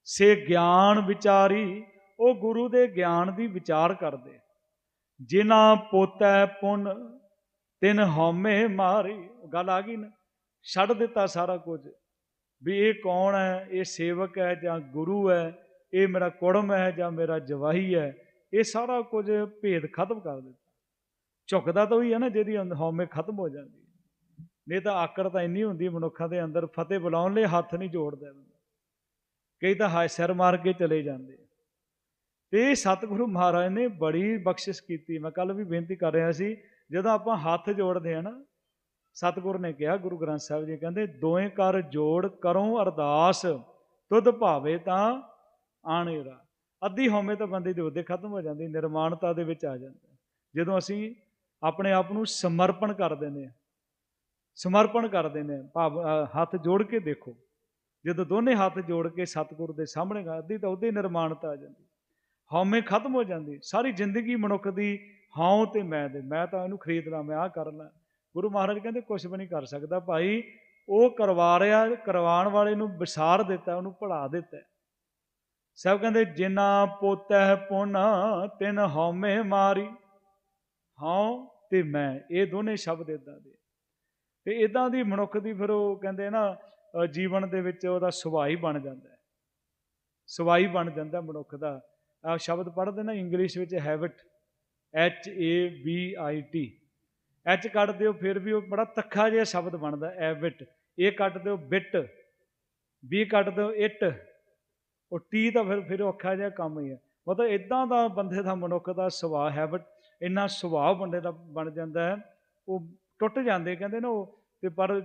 ਸੇ ਗਿਆਨ ਵਿਚਾਰੀ, ਉਹ ਗੁਰੂ ਦੇ ਗਿਆਨ ਦੀ ਵਿਚਾਰ ਕਰਦੇ। ਜਿਨ੍ਹਾਂ ਪੋਤਾ ਪੁੰਨ, ਤਿਨ ਹਉਮੈ ਮਾਰੀ। ਗੱਲ ਆ ਗਈ ਨਾ। ਛੱਡ ਦਿੱਤਾ ਸਾਰਾ ਕੁਝ। ਵੀ ਇਹ ਕੌਣ ਹੈ? ਇਹ ਸੇਵਕ ਹੈ ਜਾਂ ਗੁਰੂ ਹੈ? ਇਹ ਮੇਰਾ ਕੁੜਮ ਹੈ ਜਾਂ ਮੇਰਾ ਜਵਾਹੀ ਹੈ? ਇਹ ਸਾਰਾ ਕੁਝ ਭੇਦ ਖਤਮ ਕਰ ਦਿੱਤਾ। ਝੁਕਦਾ ਤਾਂ ਉਹੀ ਹੈ ਨਾ ਜਿਹਦੀ ਹਉਮੈ ਖਤਮ ਹੋ ਜਾਂਦੀ ਨਹੀਂ ਤਾਂ ਆਕੜ ਤਾਂ ਇੰਨੀ ਹੁੰਦੀ ਮਨੁੱਖਾਂ ਦੇ ਅੰਦਰ ਫਤਿਹ ਬੁਲਾਉਣ ਲਈ ਹੱਥ ਨਹੀਂ ਜੋੜਦਾ ਕਈ ਤਾਂ ਹਾਇ ਸਿਰ ਮਾਰ ਕੇ ਚਲੇ ਜਾਂਦੇ ਤੇ ਸਤਿਗੁਰੂ ਮਹਾਰਾਜ ਨੇ ਬੜੀ ਬਖਸ਼ਿਸ਼ ਕੀਤੀ। ਮੈਂ ਕੱਲ ਵੀ ਬੇਨਤੀ ਕਰ ਰਿਹਾ ਸੀ, ਜਦੋਂ ਆਪਾਂ ਹੱਥ ਜੋੜਦੇ ਆ ਨਾ ਸਤਿਗੁਰ ਨੇ ਕਿਹਾ, ਗੁਰੂ ਗ੍ਰੰਥ ਸਾਹਿਬ ਜੀ ਕਹਿੰਦੇ, ਦੋਵੇਂ ਕਰ ਜੋੜ ਕਰੋ ਅਰਦਾਸ, ਤੁਧ ਭਾਵੇ ਤਾਂ ਆਣੇਰਾ ਅੱਧੀ ਹਉਮੈ ਤਾਂ ਬੰਦੇ ਦੇ ਉਹਦੇ ਖਤਮ ਹੋ ਜਾਂਦੀ, ਨਿਰਮਾਣਤਾ ਦੇ ਵਿੱਚ ਆ ਜਾਂਦਾ ਜਦੋਂ ਅਸੀਂ ਆਪਣੇ ਆਪ ਨੂੰ ਸਮਰਪਣ ਕਰ ਦਿੰਦੇ ਆ ਸਮਰਪਣ ਕਰ ਦਿੰਦੇ ਆ ਭਾਵ ਹੱਥ ਜੋੜ ਕੇ ਦੇਖੋ, ਜਦੋਂ ਦੋਨੇ ਹੱਥ ਜੋੜ ਕੇ ਸਤਿਗੁਰ ਦੇ ਸਾਹਮਣੇ ਅੱਧੀ ਤਾਂ ਉਹਦੇ ਨਿਰਮਾਣਤਾ ਆ ਜਾਂਦੀ। ਹਉਮੈ ਖਤਮ ਹੋ ਜਾਂਦੀ, ਸਾਰੀ ਜ਼ਿੰਦਗੀ ਮਨੁੱਖ ਦੀ ਹਉ ਤੇ ਮੈਂ ਦੇ, ਮੈਂ ਤਾਂ ਇਹਨੂੰ ਖਰੀਦ ਲਾਂ, ਮੈਂ ਆਹ ਕਰ ਲਾਂ। ਗੁਰੂ ਮਹਾਰਾਜ ਕਹਿੰਦੇ ਕੁਝ ਵੀ ਨਹੀਂ ਕਰ ਸਕਦਾ ਭਾਈ। ਉਹ ਕਰਵਾ ਰਿਹਾ, ਕਰਵਾਉਣ ਵਾਲੇ ਨੂੰ ਵਿਸਾਰ ਦਿੱਤਾ, ਉਹਨੂੰ ਪੜਾ ਦਿੱਤਾ। ਸਭ ਕਹਿੰਦੇ, ਜਿਨਾ ਪੋਤੈ ਪੁਨ, ਤਿਨ ਹਉਮੈ ਮਾਰੀ। ਹਉ ਤੇ ਮੈਂ, ਇਹ ਦੋਨੇ ਸ਼ਬਦ ਇਦਾਂ ਦੇ। ਤੇ ਇਦਾਂ ਦੀ ਮਨੁੱਖ ਦੀ ਫਿਰ ਉਹ ਕਹਿੰਦੇ ਨਾ ਜੀਵਨ ਦੇ ਵਿੱਚ ਉਹਦਾ ਸੁਭਾਅ ਹੀ ਬਣ ਜਾਂਦਾ ਹੈ। ਸੁਭਾਅ ਬਣ ਜਾਂਦਾ ਮਨੁੱਖ ਦਾ। ਆ ਸ਼ਬਦ ਪੜ੍ਹਦੇ ਨਾ, ਇੰਗਲਿਸ਼ ਵਿੱਚ habit H A B I T H ਕੱਢ ਦਿਓ, ਫਿਰ ਵੀ ਉਹ ਬੜਾ ਤੱਖਾ ਜਿਹਾ ਸ਼ਬਦ ਬਣਦਾ ਐਵਿਟ ਇਹ ਕੱਢ ਦਿਓ, ਬਿਟ। ਬੀ ਕੱਢ ਦਿਓ, ਇਟ। ਉਹ ਟੀ ਤਾਂ ਫਿਰ ਫਿਰ ਔਖਾ ਜਿਹਾ ਕੰਮ ਹੀ ਹੈ। ਮਤਲਬ ਇਦਾਂ ਦਾ ਬੰਦੇ ਦਾ ਮਨੁੱਖ ਦਾ ਸੁਭਾਅ ਹੈਬਿਟ ਇੰਨਾ ਸੁਭਾਅ ਬੰਦੇ ਦਾ ਬਣ ਜਾਂਦਾ ਹੈ, ਉਹ ਟੁੱਟ ਜਾਂਦੇ, ਕਹਿੰਦੇ ਨਾ ਉਹ, ਤੇ ਪਰ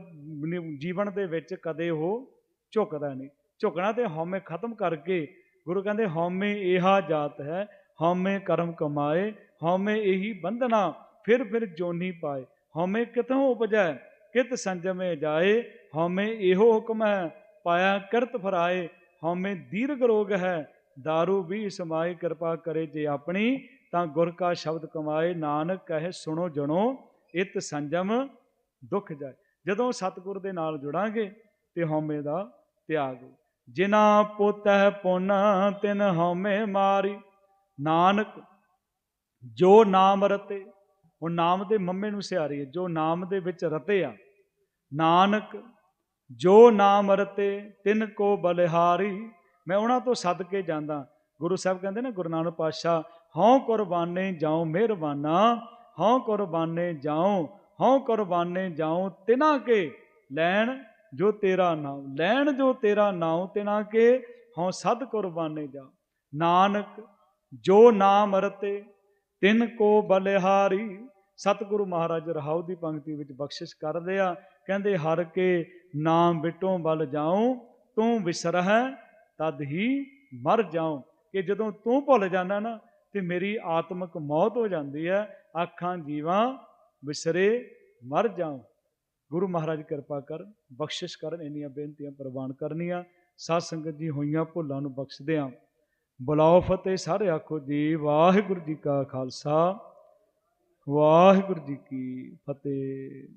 ਜੀਵਨ ਦੇ ਵਿੱਚ ਕਦੇ ਉਹ ਝੁਕਦਾ ਨਹੀਂ। ਝੁਕਣਾ ਤੇ ਹਉਮੈ ਖਤਮ ਕਰਕੇ, ਗੁਰੂ ਕਹਿੰਦੇ ਹਉਮੈ ਇਹਾ ਜਾਤ ਹੈ, ਹਉਮੈ ਕਰਮ ਕਮਾਏ, ਹਉਮੈ ਇਹੀ ਬੰਧਨਾ। ਫਿਰ ਫਿਰ ਜੋਨੀ ਪਾਏ ਹਉਮੈ ਕਿਤੋਂ ਉਪਜੈ ਕਿਤ ਸੰਜਮੇ ਜਾਏ ਹਉਮੈ ਇਹੋ ਹੁਕਮ ਹੈ ਪਾਇਆ ਕਰਤ ਫਰਾਏ ਹਉਮੈ ਦੀਰਘ ਰੋਗ ਹੈ दारू ਵੀ ਸਮਾਏ ਕਿਰਪਾ ਕਰੇ ਜੇ ਆਪਣੀ ਤਾਂ ਗੁਰ ਕਾ ਸ਼ਬਦ ਕਮਾਏ ਨਾਨਕ ਕਹੇ ਸੁਣੋ ਜਣੋ ਇਤ ਸੰਜਮ ਦੁੱਖ ਜਾਏ ਜਦੋਂ ਸਤਿਗੁਰ ਦੇ ਨਾਲ ਜੁੜਾਂਗੇ ਤੇ ਹਉਮੈ ਦਾ ਤਿਆਗ ਜਿਨਾ ਪੁੱਤੈ ਪੁਨ ਤਿਨ ਹਉਮੈ ਮਾਰੀ ਨਾਨਕ ਜੋ ਨਾਮ ਰਤੇ ਉਹ ਨਾਮ ਦੇ ਮੰਮੇ ਨੂੰ ਸਿਆਰੀ ਹੈ ਜੋ ਨਾਮ ਦੇ ਵਿੱਚ ਰਤੇ ਆ। ਨਾਨਕ, ਜੋ ਨਾਮ ਰਤੇ, ਤਿਨ ਕੋ ਬਲਿਹਾਰੀ। ਮੈਂ ਉਹਨਾਂ ਤੋਂ ਸੱਦ ਕੇ ਜਾਂਦਾ। ਗੁਰੂ ਸਾਹਿਬ ਕਹਿੰਦੇ ਨੇ, ਗੁਰੂ ਨਾਨਕ ਪਾਤਸ਼ਾਹ, ਹਉ ਕੁਰਬਾਨੇ ਜਾਉ ਮਿਹਰਬਾਨਾ, ਹਉ ਕੁਰਬਾਨੇ ਜਾਉ, ਹਉ ਕੁਰਬਾਨੇ ਜਾਉ ਤਿਨਾ ਕੇ। ਲੈਣ ਜੋ ਤੇਰਾ ਨਾਮ ਲੈਣ ਜੋ ਤੇਰਾ ਨਾਮ ਤਿਨਾ ਕੇ, ਹਉ ਸਦ ਕੁਰਬਾਨੇ ਜਾ। ਨਾਨਕ, ਜੋ ਨਾਮ ਰਤੇ, ਤਿਨ ਕੋ ਬਲਿਹਾਰੀ। ਸਤਿਗੁਰੂ ਮਹਾਰਾਜ ਰਹਾਉ ਦੀ ਪੰਕਤੀ ਵਿੱਚ ਬਖਸ਼ਿਸ਼ ਕਰਦੇ ਆ। ਕਹਿੰਦੇ, ਹਰ ਕੇ ਨਾਮ ਬਿਟੋਂ ਬਲ ਜਾਉ, ਤੂੰ ਵਿਸਰਹਿ, ਤਦ ਹੀ ਮਰ ਜਾਉ। ਕਿ ਜਦੋਂ ਤੂੰ ਭੁੱਲ ਜਾਂਦਾ ਨਾ, ਤੇ ਮੇਰੀ ਆਤਮਿਕ ਮੌਤ ਹੋ ਜਾਂਦੀ ਹੈ ਆਖਾਂ ਜੀਵਾਂ ਵਿਸਰੇ ਮਰ ਜਾਉ। ਗੁਰੂ ਮਹਾਰਾਜ ਕਿਰਪਾ ਕਰ, ਬਖਸ਼ਿਸ਼ ਕਰਨ, ਇੰਨੀਆਂ ਬੇਨਤੀਆਂ ਪ੍ਰਵਾਨ ਕਰਨੀਆਂ। ਸਾਧ ਸੰਗਤ ਜੀ ਹੋਈਆਂ ਭੁੱਲਾਂ ਨੂੰ ਬਖਸ਼ਦਿਆਂ ਬੁਲਾਓ ਫਤਿਹ, ਸਾਰੇ ਆਖੋ ਜੀ, ਵਾਹਿਗੁਰੂ ਜੀ ਕਾ ਖਾਲਸਾ। ਵਾਹਿਗੁਰੂ ਜੀ ਕੀ ਫਤਿਹ।